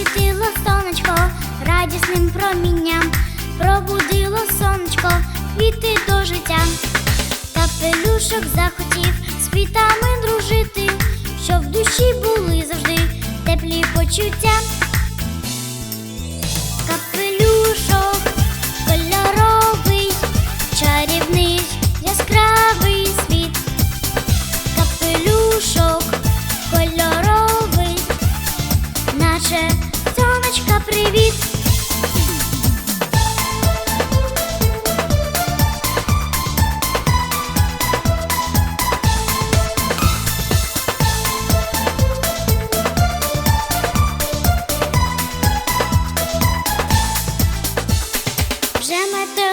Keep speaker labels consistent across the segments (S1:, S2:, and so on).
S1: Засвітило сонечко радісним промінням, пробудило сонечко, квіти до життя. Капелюшок захотів з квітами дружити, щоб в душі були завжди теплі почуття.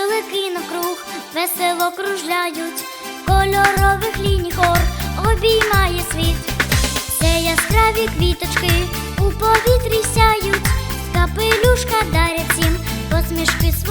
S1: Метелики навкруг весело кружляють, кольорових ліній хор обіймає світ. Це яскраві квіточки у повітрі сяють, капелюшка дарять всім посмішки.